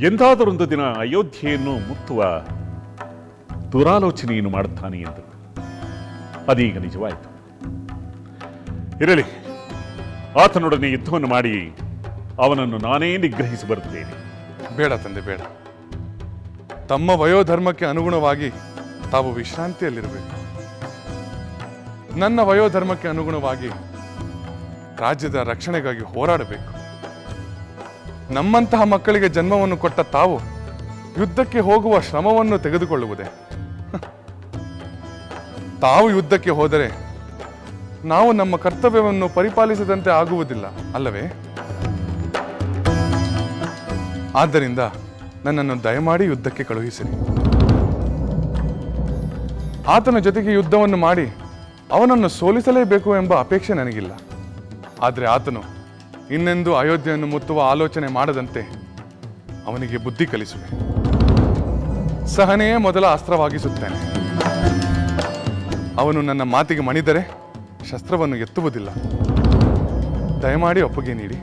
ಎಂದಾದರೊಂದು ದಿನ ಅಯೋಧ್ಯೆಯನ್ನು ಮುತ್ತುವ ದುರಾಲೋಚನೆಯನ್ನು ಮಾಡುತ್ತಾನೆ ಎಂದು. ಅದೀಗ ನಿಜವಾಯಿತು. ಇರಲಿ, ಆತನೊಡನೆ ಯುದ್ಧವನ್ನು ಮಾಡಿ ಅವನನ್ನು ನಾನೇ ನಿಗ್ರಹಿಸಿ ಬರುತ್ತೇನೆ. ಬೇಡ ತಂದೆ, ಬೇಡ. ತಮ್ಮ ವಯೋಧರ್ಮಕ್ಕೆ ಅನುಗುಣವಾಗಿ ತಾವು ವಿಶ್ರಾಂತಿಯಲ್ಲಿರಬೇಕು. ನನ್ನ ವಯೋಧರ್ಮಕ್ಕೆ ಅನುಗುಣವಾಗಿ ರಾಜ್ಯದ ರಕ್ಷಣೆಗಾಗಿ ಹೋರಾಡಬೇಕು. ನಮ್ಮಂತಹ ಮಕ್ಕಳಿಗೆ ಜನ್ಮವನ್ನು ಕೊಟ್ಟ ತಾವು ಯುದ್ಧಕ್ಕೆ ಹೋಗುವ ಶ್ರಮವನ್ನು ತೆಗೆದುಕೊಳ್ಳುವುದೇ. ತಾವು ಯುದ್ಧಕ್ಕೆ ಹೋದರೆ ನಾವು ನಮ್ಮ ಕರ್ತವ್ಯವನ್ನು ಪರಿಪಾಲಿಸದಂತೆ ಆಗುವುದಿಲ್ಲ, ಅಲ್ಲವೇ? ಆದ್ದರಿಂದ ನನ್ನನ್ನು ದಯಮಾಡಿ ಯುದ್ಧಕ್ಕೆ ಕಳುಹಿಸಿರಿ. ಆತನ ಜೊತೆಗೆ ಯುದ್ಧವನ್ನು ಮಾಡಿ ಅವನನ್ನು ಸೋಲಿಸಲೇಬೇಕು ಎಂಬ ಅಪೇಕ್ಷೆ ನನಗಿಲ್ಲ. ಆದರೆ ಆತನು ಇನ್ನೆಂದು ಅಯೋಧ್ಯೆಯನ್ನು ಮುತ್ತುವ ಆಲೋಚನೆ ಮಾಡದಂತೆ ಅವನಿಗೆ ಬುದ್ಧಿ ಕಲಿಸುವೆ. ಸಹನೆಯೇ ಮೊದಲ ಅಸ್ತ್ರವಾಗಿಸುತ್ತೇನೆ. ಅವನು ನನ್ನ ಮಾತಿಗೆ ಮಣಿದರೆ ಶಸ್ತ್ರವನ್ನು ಎತ್ತುವುದಿಲ್ಲ. ದಯಮಾಡಿ ಒಪ್ಪಿಗೆ ನೀಡಿ.